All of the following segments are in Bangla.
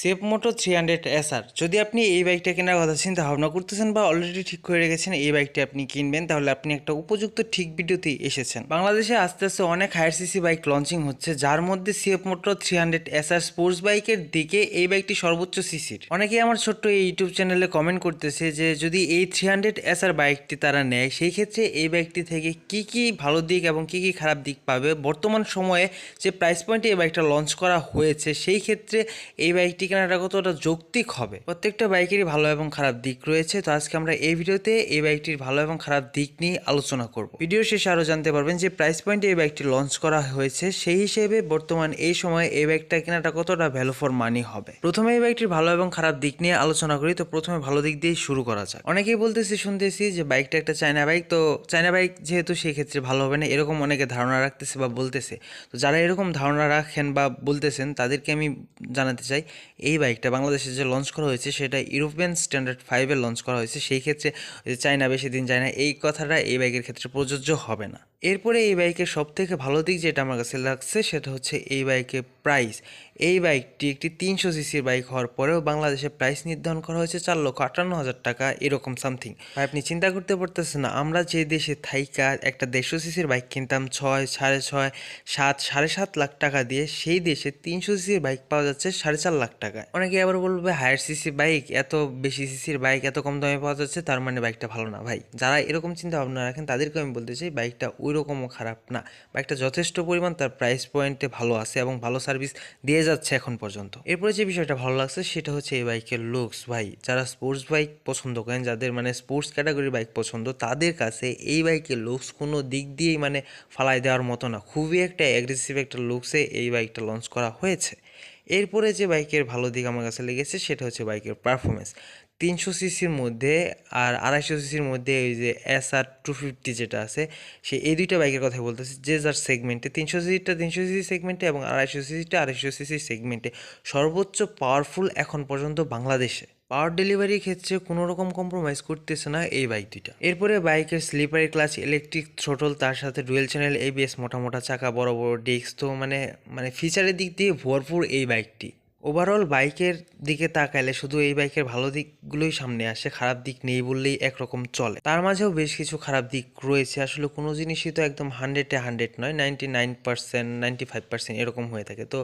CF Moto three hundred SR. যদি আপনি এই বাইকটা কেনার কথা চিন্তা ভাবনা করতেছেন বা অলরেডি ঠিক করে রেখেছেন এই বাইকটি আপনি কিনবেন, তাহলে আপনি একটা উপযুক্ত ঠিক ভিডিওতেই এসেছেন। বাংলাদেশে আস্তে আস্তে অনেক হায়ার সিসি বাইক লঞ্চিং হচ্ছে, যার মধ্যে CF Moto three hundred SR sports বাইকের দিকে এই বাইকটি সর্বোচ্চ সিসির অনেকেই আমার ছোট্ট এই ইউটিউব চ্যানেলে কমেন্ট করতেছে যে, যদি এই থ্রি হান্ড্রেড এসআর বাইকটি তারা নেয়, সেই ক্ষেত্রে এই বাইকটি থেকে কি কি ভালো দিক এবং কি কি খারাপ দিক পাবে? বর্তমান সময়ে যে প্রাইস পয়েন্টে এই বাইকটা লঞ্চ করা হয়েছে, সেই ক্ষেত্রে এই বাইকটি কেনাটা কতটা যৌক্তিক হবে? প্রত্যেকটা বাইকেরই ভালো এবং খারাপ দিক রয়েছে। তো আজকে আমরা এই ভিডিওতে এই বাইকটির ভালো এবং খারাপ দিক নিয়ে আলোচনা করব। ভিডিও শেষে আরও জানতে পারবেন যে প্রাইস পয়েন্টে এই বাইকটি লঞ্চ করা হয়েছে, সেই হিসেবে বর্তমান এই সময়ে এই বাইকটা কেনাটা কতটা ভ্যালু ফর মানি হবে? প্রথমে এই বাইকটির ভালো এবং খারাপ দিক নিয়ে আলোচনা করি। তো প্রথমে ভালো দিক দিয়ে শুরু করা যাক। অনেকেই বলতেছি, শুনতেছি যে বাইকটা একটা চায়না বাইক তো চায়না বাইক যেহেতু সেই ক্ষেত্রে ভালো হবে না, এরকম অনেকে ধারণা রাখতেছে বা বলতেছে। তো যারা এরকম ধারণা রাখেন বা বলতেছেন, তাদেরকে আমি জানাতে চাই এই বাইকটা বাংলাদেশে যে লঞ্চ করা হয়েছে, সেটা ইউরোপিয়ান স্ট্যান্ডার্ড ফাইভে লঞ্চ করা হয়েছে। সেই ক্ষেত্রে চায়না বেশি দিন যায় না, এই কথাটা এই বাইকের ক্ষেত্রে প্রযোজ্য হবে না। এরপরে এই বাইকের সব থেকে ভালো দিক যেটা আমার কাছে লাগছে, সেটা হচ্ছে এই বাইকের প্রাইস এই বাইকটি একটি তিনশো সিসির বাইক হওয়ার পরেও বাংলাদেশে প্রাইস নির্ধারণ করা হয়েছে চার লক্ষ আটান্ন হাজার টাকা, এরকম সামথিং ভাই, আপনি চিন্তা করতে পারতেছেন না, আমরা যে দেশে থাইকা একটা দেড়শো সিসির বাইক কিনতাম, ছয়, সাড়ে ছয়, সাত, সাড়ে সাত লাখ টাকা দিয়ে, সেই দেশে তিনশো সিসির বাইক পাওয়া যাচ্ছে সাড়ে চার লাখ টাকায়। অনেকে আবার বলবে হায়ার সিসি বাইক এত বেশি সিসির বাইক এত কম দামে পাওয়া যাচ্ছে, তার মানে বাইকটা ভালো না। ভাই, যারা এরকম চিন্তা ভাবনা রাখেন, তাদেরকে আমি বলতে চাই বাইকটা ওই রকমও খারাপ না। বাইকটা যথেষ্ট পরিমাণ, তার প্রাইস পয়েন্টে ভালো আছে এবং ভালো সার্ভিস দিয়ে যাচ্ছে এখন পর্যন্ত। এরপরে যে বিষয়টা ভালো লাগছে সেটা হচ্ছে এই বাইকের লুকস ভাই, যারা স্পোর্টস বাইক পছন্দ করেন, যাদের মানে স্পোর্টস ক্যাটাগরির বাইক পছন্দ, তাদের কাছে এই বাইকের লুকস কোনো দিক দিয়েই মানে ফালাই দেওয়ার মতো না। খুবই একটা অ্যাগ্রেসিভ একটা লুকসে এই বাইকটা লঞ্চ করা হয়েছে। এরপরে যে বাইকের ভালো দিক আমার কাছে লেগেছে, সেটা হচ্ছে বাইকের পারফরমেন্স তিনশো সিসির মধ্যে আর আড়াইশো সিসির মধ্যে ওই যে এস আর টু ফিফটি যেটা আছে, সে এই দুইটা বাইকের কথা বলতেছি, যে যার সেগমেন্টে তিনশো সিসিটা তিনশো সিসি সেগমেন্টে এবং আড়াইশো সিসিটা আড়াইশো সিসি সেগমেন্টে সর্বোচ্চ পাওয়ারফুল এখন পর্যন্ত বাংলাদেশে। পাওয়ার ডেলিভারির ক্ষেত্রে কোনো রকম কম্প্রোমাইজ করতেছে না এই বাইক দুইটা এরপরে বাইকের স্লিপারি ক্লাচ ইলেকট্রিক থ্রোটল তার সাথে ডুয়েল চ্যানেল এবিএস মোটা মোটা চাকা, বড় বড় ডিস্ক তো মানে মানে ফিচারের দিক দিয়ে ভরপুর এই বাইকটি। ওভারঅল বাইকের দিকে তাকাইলে শুধু এই বাইকের ভালো দিকগুলোই সামনে আসে, খারাপ দিক নেই বললেই একরকম চলে। তার মাঝেও বেশ কিছু খারাপ দিক রয়েছে, আসলে কোনো জিনিসই তো একদম হান্ড্রেডে হান্ড্রেড নয় ninety nine percent ninety five percent এরকম হয়ে থাকে। তো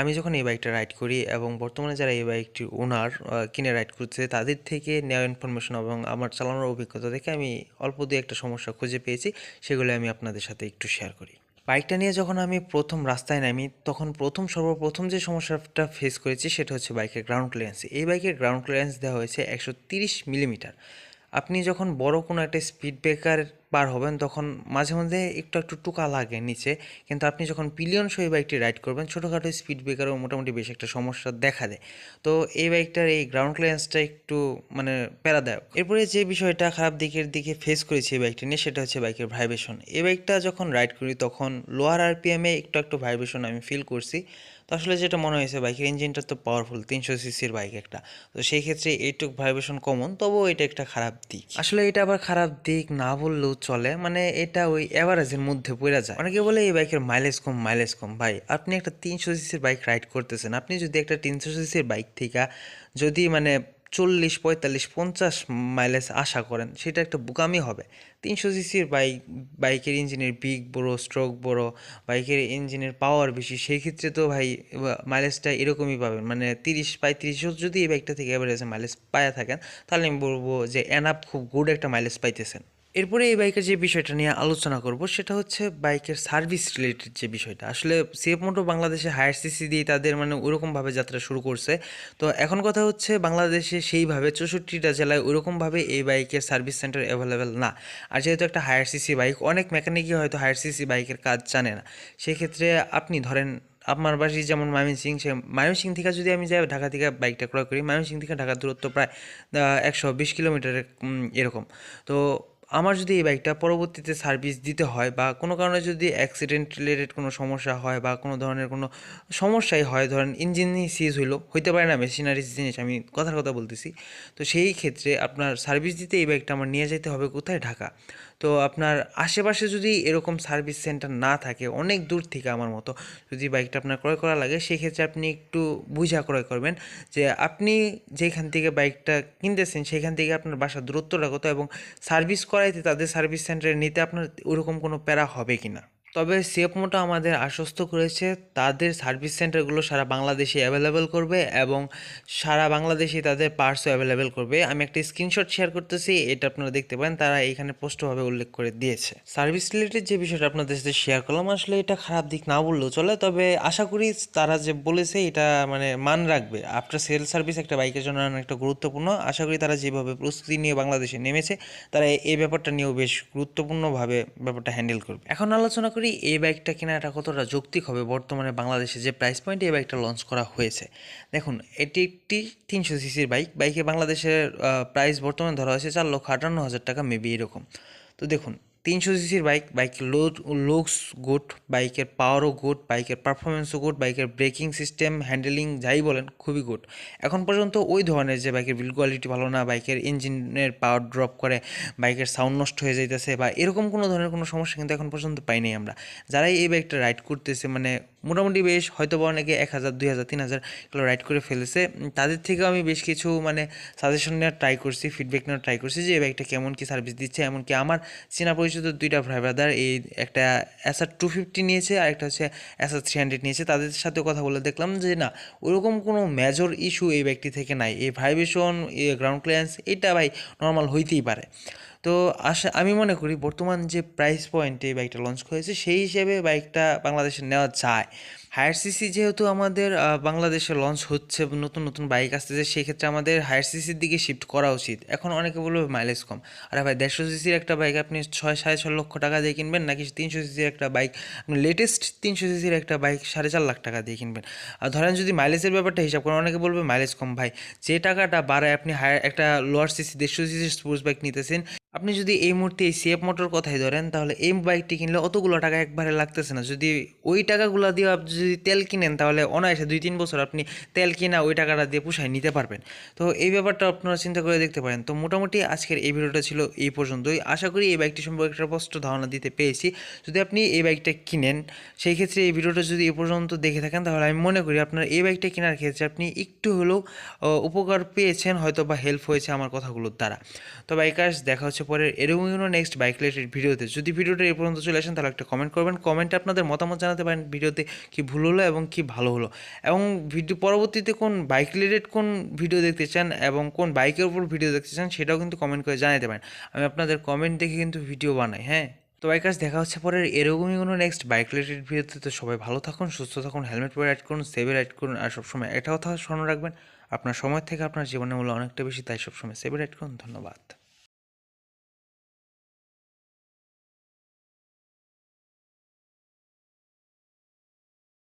আমি যখন এই বাইকটা রাইড করি এবং বর্তমানে যারা এই বাইকটি ওনার কিনে রাইড করছে, তাদের থেকে নেওয়া ইনফরমেশন এবং আমার চালানোর অভিজ্ঞতা থেকে আমি অল্প দু একটা সমস্যা খুঁজে পেয়েছি, সেগুলো আমি আপনাদের সাথে একটু শেয়ার করি। বাইকটা নিয়ে যখন আমি প্রথম রাস্তায় নামি, তখন প্রথম সর্বপ্রথম যে সমস্যাটা ফেস করেছি সেটা হচ্ছে বাইকের গ্রাউন্ড ক্লিয়ারেন্স এই বাইকের গ্রাউন্ড ক্লিয়ারেন্স দেওয়া হয়েছে একশো তিরিশ মিলিমিটার আপনি যখন বড় কোনো একটা স্পিড ব্রেকার পার হবেন, তখন মাঝে মধ্যে একটু একটু টুকা লাগে নিচে। কিন্তু আপনি যখন পিলিয়ন সহ এই বাইকটি রাইড করবেন, ছোটোখাটো স্পিড ব্রেকারও মোটামুটি বেশ একটা সমস্যা দেখা দেয়। তো এই বাইকটার এই গ্রাউন্ড ক্লিয়ারেন্সটা একটু মানে প্যারাদায়ক। এরপরে যে বিষয়টা খারাপ দিকের দিকে ফেস করেছি এই বাইকটি নিয়ে, সেটা হচ্ছে বাইকের ভাইব্রেশন এই বাইকটা যখন রাইড করি, তখন লোয়ার আরপিএমে একটু একটু ভাইব্রেশন আমি ফিল করছি। তো আসলে যেটা মনে হয়েছে, বাইকের ইঞ্জিনটা তো পাওয়ারফুল তিনশো সিসির বাইক একটা। তো সেই ক্ষেত্রে এইটুক ভাইব্রেশন কমন তবুও এটা একটা খারাপ দিক। আসলে এটা আবার খারাপ দিক না বললেও চলে মানে এটা ওই অ্যাভারেজের মধ্যে পড়ে যায়। অনেকে বলে এই বাইকের মাইলেজ কম মাইলেজ কম। ভাই, আপনি একটা তিনশো সিসির বাইক রাইড করতেছেন, আপনি যদি একটা তিনশো সিসির বাইক থেকে যদি মানে চল্লিশ, পঁয়তাল্লিশ, পঞ্চাশ মাইলেজ আশা করেন, সেটা একটা বোকামি হবে। তিনশো সিসির বাইক বাইকের ইঞ্জিনের বিগ বড় স্ট্রোক বড় বাইকের ইঞ্জিনের পাওয়ার বেশি, সেই ক্ষেত্রে তো ভাই মাইলেজটা এরকমই পাবেন। মানে তিরিশ পঁয়ত্রিশও যদি এই বাইকটা থেকে অ্যাভারেজে মাইলেজ পায়া থাকেন, তাহলে আমি বলব যে এনাপ খুব গুড একটা মাইলেজ পাইতেছেন। এরপরে এই বাইকের যে বিষয়টা নিয়ে আলোচনা করব, সেটা হচ্ছে বাইকের সার্ভিস রিলেটেড যে বিষয়টা। আসলে সিএফ মোটো বাংলাদেশে হায়ার সিসি দিয়ে তাদের মানে ওরকমভাবে যাত্রা শুরু করছে। তো এখন কথা হচ্ছে বাংলাদেশে সেইভাবে চৌষট্টিটা জেলায় ওরকমভাবে এই বাইকের সার্ভিস সেন্টার অ্যাভেলেবেল না। আর যেহেতু একটা হায়ার সিসি বাইক অনেক মেকানিকই হয়তো হায়ার সিসি বাইকের কাজ জানে না। সেক্ষেত্রে আপনি ধরেন, আমার বাড়ি যেমন ময়মনসিং সে ময়মনসিং থেকে যদি আমি যাই, ঢাকা থেকে বাইকটা ক্রয় করি ময়মনসিং থেকে ঢাকার দূরত্ব প্রায় একশো বিশ কিলোমিটারের এরকম। তো আমার যদি এই বাইকটা পরবর্তীতে সার্ভিস দিতে হয় বা কোনো কারণে যদি অ্যাক্সিডেন্ট রিলেটেড কোনো সমস্যা হয় বা কোনো ধরনের কোনো সমস্যাই হয়, ধরেন ইঞ্জিনই সিজ হইল, হইতে পারে না মেশিনারি জিনিস, আমি কথার কথা বলতেছি। তো সেই ক্ষেত্রে আপনার সার্ভিস দিতে এই বাইকটা আমার নিয়ে যেতে হবে কোথায়? ঢাকা। তো আপনার আশেপাশে যদি এরকম সার্ভিস সেন্টার না থাকে, অনেক দূর থেকে আমার মতো যদি বাইকটা আপনার ক্রয় করা লাগে, সেক্ষেত্রে আপনি একটু বুঝা ক্রয় করবেন যে আপনি যেখান থেকে বাইকটা কিনতেছেন, সেখান থেকে আপনার বাসার দূরত্বটা কত এবং সার্ভিস করাইতে তাদের সার্ভিস সেন্টারে নিতে আপনার ওরকম কোনো প্যারা হবে কি না তবে সেফ মোটো আমাদের আশ্বস্ত করেছে, তাদের সার্ভিস সেন্টারগুলো সারা বাংলাদেশে অ্যাভেলেবেল করবে এবং সারা বাংলাদেশে তাদের পার্টসও অ্যাভেলেবেল করবে। আমি একটা স্ক্রিনশট শেয়ার করতেছি, এটা আপনারা দেখতে পারেন, তারা এইখানে স্পষ্টভাবে উল্লেখ করে দিয়েছে। সার্ভিস রিলেটেড যে বিষয়টা আপনাদের সাথে শেয়ার করলাম, আসলে এটা খারাপ দিক না বললেও চলে, তবে আশা করি তারা যে বলেছে, এটা মানে মান রাখবে। আফটার সেল সার্ভিস একটা বাইকের জন্য একটা গুরুত্বপূর্ণ, আশা করি তারা যেভাবে প্রস্তুতি নিয়ে বাংলাদেশে নেমেছে, তারা এই ব্যাপারটা নিয়েও বেশ গুরুত্বপূর্ণভাবে ব্যাপারটা হ্যান্ডেল করবে। এখন আলোচনা এই বাইকটা কেনাটা কতটা যৌক্তিক হবে? বর্তমানে বাংলাদেশে যে প্রাইস পয়েন্টে এই বাইকটা লঞ্চ করা হয়েছে। দেখুন, এটি একটি তিনশো সিসির বাইক বাইকে বাংলাদেশের প্রাইস বর্তমানে ধরা হয়েছে চার লক্ষ আটান্ন হাজার টাকা মেবি এরকম। তো দেখুন তিনশো সিসির বাইক বাইকের লোড লুকস গুড বাইকের পাওয়ারও গুড বাইকের পারফরমেন্সও গুড বাইকের ব্রেকিং সিস্টেম হ্যান্ডেলিং যাই বলেন খুবই গুড এখন পর্যন্ত ওই ধরনের যে বাইকের বিল কোয়ালিটি ভালো না, বাইকের ইঞ্জিনের পাওয়ার ড্রপ করে, বাইকের সাউন্ড নষ্ট হয়ে যাইতেছে বা এরকম কোনো ধরনের কোনো সমস্যা কিন্তু এখন পর্যন্ত পাইনি আমরা। যারাই এই বাইকটা রাইড করতেছে মানে মোটামুটি বেশ হয়তো বা অনেকে এক হাজার, দুই হাজার, তিন হাজার কিলো রাইড করে ফেলেছে। তাদের থেকেও আমি বেশ কিছু মানে সাজেশন নেওয়ার ট্রাই করছি ফিডব্যাক নেওয়ার ট্রাই করছি যে এই বাইকটা কেমন, কী সার্ভিস দিচ্ছে? এমনকি আমার চেনা পরিচিত দুইটা ভাই ব্রাদার এই একটা অ্যাসার টু ফিফটি নিয়েছে আর একটা হচ্ছে অ্যাসার থ্রি হান্ড্রেড নিয়েছে। তাদের সাথে কথা বলে দেখলাম যে, না, ওরকম কোনো মেজর ইস্যু এই ব্যাগটি থেকে নাই। এই ভাইব্রেশন গ্রাউন্ড ক্লিয়ারেন্স এটা ভাই নর্মাল হইতেই পারে। তো আশা, আমি মনে করি বর্তমান যে প্রাইস পয়েন্টে এই বাইকটা লঞ্চ করেছে সেই হিসেবে বাইকটা বাংলাদেশে নেওয়া যায়। হায়ার সিসি যেহেতু আমাদের বাংলাদেশে লঞ্চ হচ্ছে, নতুন নতুন বাইক আসতেছে, সেই ক্ষেত্রে আমাদের হায়ার সিসির দিকে শিফট করা উচিত। এখন অনেকে বলবে মাইলেজ কম। আরে ভাই, দেড়শো সিসির একটা বাইক আপনি ছয়, সাড়ে ছয় লক্ষ টাকা দিয়ে কিনবেন, নাকি তিনশো সিসির একটা বাইক আপনি লেটেস্ট তিনশো সিসির একটা বাইক সাড়ে চার লাখ টাকা দিয়ে কিনবেন। আর ধরেন যদি মাইলেজের ব্যাপারটা হিসাব করেন, অনেকে বলবে মাইলেজ কম। ভাই, যে টাকাটা বাড়ায় আপনি হায়ার একটা লোয়ার সিসি দেড়শো সিসির স্পোর্টস বাইক নিতেছেন আপনি যদি এই মুহূর্তে এই সিএফ মোটর কথাই ধরেন, তাহলে এই বাইকটি কিনলে অতগুলো টাকা একবারে লাগতেছে না। যদি ওই টাকাগুলো দিয়ে আপনি যদি তেল কিনেন, তাহলে অনায়াসে দুই তিন বছর আপনি তেল কিনা ওই টাকাটা দিয়ে পুষায় নিতে পারবেন। তো এই ব্যাপারটা আপনারা চিন্তা করে দেখতে পারেন। তো মোটামুটি আজকের এই ভিডিওটা ছিল এই পর্যন্তই। আশা করি এই বাইকটি সম্পর্কে একটা স্পষ্ট ধারণা দিতে পেরেছি। যদি আপনি এই বাইকটা কিনেন, সেই ক্ষেত্রে এই ভিডিওটা যদি এ পর্যন্ত দেখে থাকেন, তাহলে আমি মনে করি আপনার এই বাইকটা কেনার ক্ষেত্রে আপনি একটু হলেও উপকার পেয়েছেন হয়তো বা হেল্প হয়েছে আমার কথাগুলোর দ্বারা। তো বাইকার্স, দেখা হচ্ছে পরে এরকম কোনো নেক্সট বাইক রিলেটেড ভিডিওতে যদি ভিডিওটা এই পর্যন্ত চলে আসেন, তাহলে একটা কমেন্ট করবেন। কমেন্টে আপনাদের মতামত জানাতে পারেন ভিডিওতে কি ভুল হলো এবং কি ভালো হলো। এবং ভিডিও পরবর্তীতে কোন বাইক রিলেটেড কোন ভিডিও দেখতে চান এবং কোন বাইকের উপর ভিডিও দেখতে চান, সেটাও কিন্তু কমেন্ট করে জানাতে পারেন। আমি আপনাদের কমেন্ট দেখে কিন্তু ভিডিও বানাই হ্যাঁ? তো বাইকার্স দেখা হচ্ছে পরের এরকমই কোনো নেক্সট বাইক রিলেটেড ভিডিওতে তো সবাই ভালো থাকুন, সুস্থ থাকুন হেলমেট পরে রাইড করুন সেভে রাইড করুন আর সবসময় একটা কথা স্মরণ রাখবেন, আপনার সময় থেকে আপনার জীবনের মূল্য অনেকটা বেশি, তাই সবসময় সেভে রাইড করুন। ধন্যবাদ।